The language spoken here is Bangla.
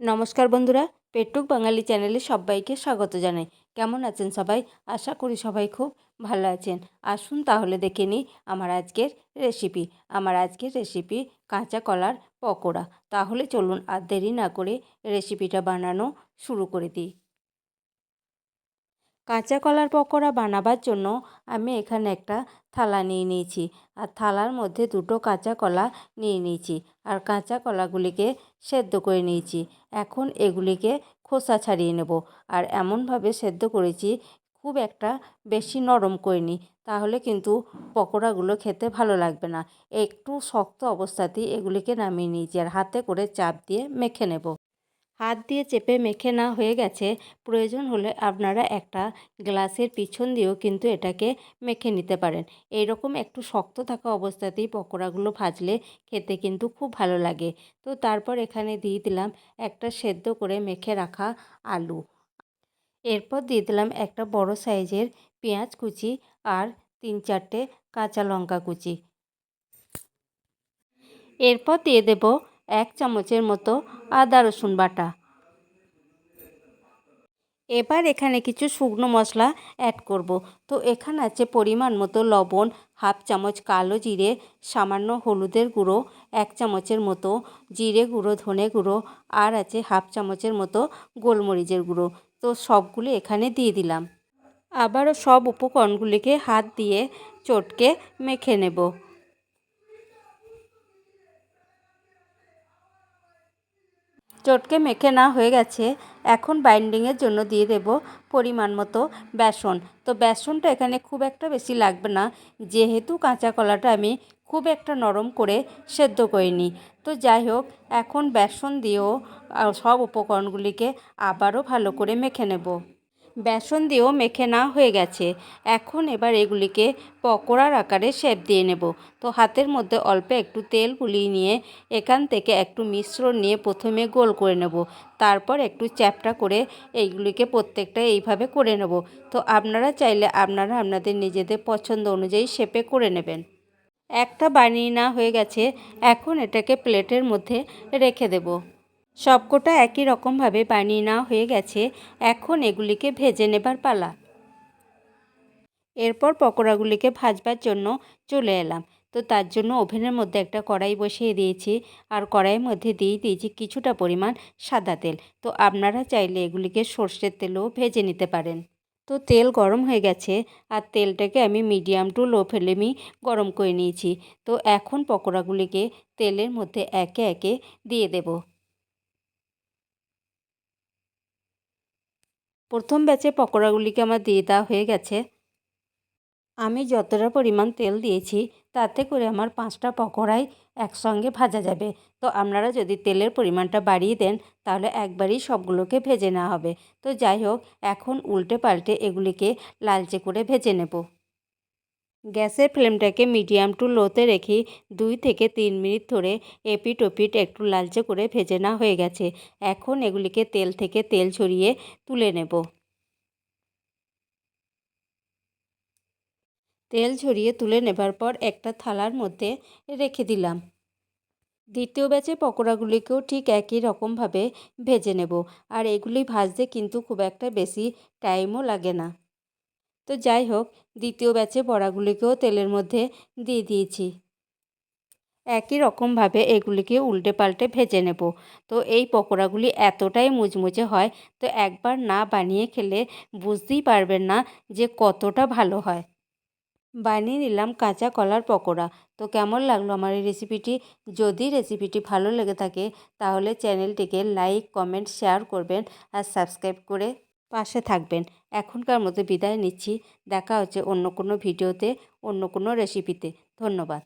নমস্কার বন্ধুরা পেটুক বাঙালি চ্যানেলে সবাইকে স্বাগত জানাই। কেমন আছেন সবাই? আশা করি সবাই খুব ভালো আছেন। আসুন তাহলে দেখে নিই আমার আজকের রেসিপি আমার আজকের রেসিপি কাঁচা কলার পকোড়া। তাহলে চলুন আর দেরি না করে রেসিপিটা বানানো শুরু করে দিই। কাঁচা কলার পকোড়া বানাবার জন্য আমি এখানে একটা থালা নিয়ে নিয়েছি। আর থালার মধ্যে দুটো কাঁচা কলা নিয়ে নিয়েছি। আর কাঁচা কলাগুলিকে সেদ্ধ করে নিয়েছি। এখন এগুলিকে খোসা ছাড়িয়ে নেব। আর এমনভাবে সেদ্ধ করেছি, খুব একটা বেশি নরম করিনি। তাহলে কিন্তু পকোড়াগুলো খেতে ভালো লাগবে না। একটু শক্ত অবস্থাতেই এগুলিকে নামিয়ে নিয়েছি। আর হাতে করে চাপ দিয়ে মেখে নেব। হাত দিয়ে চেপে মেখে না হয়ে গেছে, প্রয়োজন হলে আপনারা একটা গ্লাসের পিছন দিয়েও কিন্তু এটাকে মেখে নিতে পারেন। এইরকম একটু শক্ত থাকা অবস্থাতেই পকোড়াগুলো ভাজলে খেতে কিন্তু খুব ভালো লাগে। তো তারপর এখানে দিয়ে দিলাম একটা সেদ্ধ করে মেখে রাখা আলু। এরপর দিয়ে দিলাম একটা বড় সাইজের পেঁয়াজ কুচি আর তিন চারটে কাঁচা লঙ্কা কুচি। এরপর দিয়ে দেব এক চামচের মতো আদা রসুন বাটা। এবার এখানে কিছু শুকনো মশলা অ্যাড করব। তো এখানে আছে পরিমাণ মতো লবণ, হাফ চামচ কালো জিরে, সামান্য হলুদের গুঁড়ো, এক চামচের মতো জিরে গুঁড়ো, ধনে গুঁড়ো, আর আছে হাফ চামচের মতো গোলমরিচের গুঁড়ো। তো সবগুলো এখানে দিয়ে দিলাম। আবারও সব উপকরণগুলিকে হাত দিয়ে চটকে মেখে নেব। চটকে মেখে না হয়ে গেছে, এখন বাইন্ডিংয়ের জন্য দিয়ে দেব পরিমাণ মতো বেসন। তো বেসনটা এখানে খুব একটা বেশি লাগবে না, যেহেতু কাঁচা কলাটা আমি খুব একটা নরম করে সেদ্ধ করিনি। তো যাই হোক, এখন বেসন দিয়েও সব উপকরণগুলিকে আবারও ভালো করে মেখে নেব। বেসন দিয়েও মেখে না হয়ে গেছে। এখন এবার এগুলিকে পকোড়ার আকারে শেপ দিয়ে নেব। তো হাতের মধ্যে অল্প একটু তেল গুলিয়ে নিয়ে এখান থেকে একটু মিশ্রণ নিয়ে প্রথমে গোল করে নেব। তারপর একটু চ্যাপটা করে এইগুলিকে প্রত্যেকটা এইভাবে করে নেব। তো আপনারা চাইলে আপনারা আপনাদের নিজেদের পছন্দ অনুযায়ী শেপে করে নেবেন। একটা বানিয়ে না হয়ে গেছে। এখন এটাকে প্লেটের মধ্যে রেখে দেবো। সবকটা একই রকমভাবে বানিয়ে নেওয়া হয়ে গেছে। এখন এগুলিকে ভেজে নেবার পালা। এরপর পকোড়াগুলিকে ভাজবার জন্য চলে এলাম। তো তার জন্য ওভেনের মধ্যে একটা কড়াই বসিয়ে দিয়েছি। আর কড়াইয়ের মধ্যে দিয়ে দিয়েছি কিছুটা পরিমাণ সাদা তেল। তো আপনারা চাইলে এগুলিকে সর্ষের তেলও ভেজে নিতে পারেন। তো তেল গরম হয়ে গেছে। আর তেলটাকে আমি মিডিয়াম টু লো ফ্লেমেই গরম করে নিয়েছি। তো এখন পকোড়াগুলিকে তেলের মধ্যে একে একে দিয়ে দেবো। প্রথম ব্যাচে পকোড়াগুলিকে আমার দিয়ে দেওয়া হয়ে গেছে। আমি যতটা পরিমাণ তেল দিয়েছি, তাতে করে আমার পাঁচটা পকোড়াই একসঙ্গে ভাজা যাবে। তো আপনারা যদি তেলের পরিমাণটা বাড়িয়ে দেন, তাহলে একবারই সবগুলোকে ভেজে নেওয়া হবে। তো যাই হোক, এখন উল্টে পাল্টে এগুলিকে লালচে করে ভেজে নেব। গ্যাসের ফ্লেমটাকে মিডিয়াম টু লোতে রেখে দুই থেকে তিন মিনিট ধরে এপিট ওপিট একটু লালচে করে ভেজে না হয়ে গেছে। এখন এগুলিকে তেল থেকে তেল ছড়িয়ে তুলে নেব। তেল ছড়িয়ে তুলে নেবার পর একটা থালার মধ্যে রেখে দিলাম। দ্বিতীয় ব্যাচে পকোড়াগুলিকেও ঠিক একই রকমভাবে ভেজে নেব। আর এগুলি ভাজতে কিন্তু খুব একটা বেশি টাইমও লাগে না। তো যাই হোক, দ্বিতীয় ব্যাচে বড়াগুলিকেও তেলের মধ্যে দিয়ে দিয়েছি। একই রকমভাবে এগুলিকে উল্টে পাল্টে ভেজে নেব। তো এই পকোড়াগুলি এতটাই মুচমুচে হয়, তো একবার না বানিয়ে খেলে বুঝতেই পারবেন না যে কতটা ভালো হয়। বানিয়ে নিলাম কাঁচা কলার পকোড়া। তো কেমন লাগল আমার এই রেসিপিটি যদি রেসিপিটি ভালো লেগে থাকে, তাহলে চ্যানেলটিকে লাইক কমেন্ট শেয়ার করবেন আর সাবস্ক্রাইব করে পাশে থাকবেন। এখনকার মতো বিদায় নিচ্ছি। দেখা হচ্ছে অন্য কোনো ভিডিওতে, অন্য কোনো রেসিপিতে ধন্যবাদ।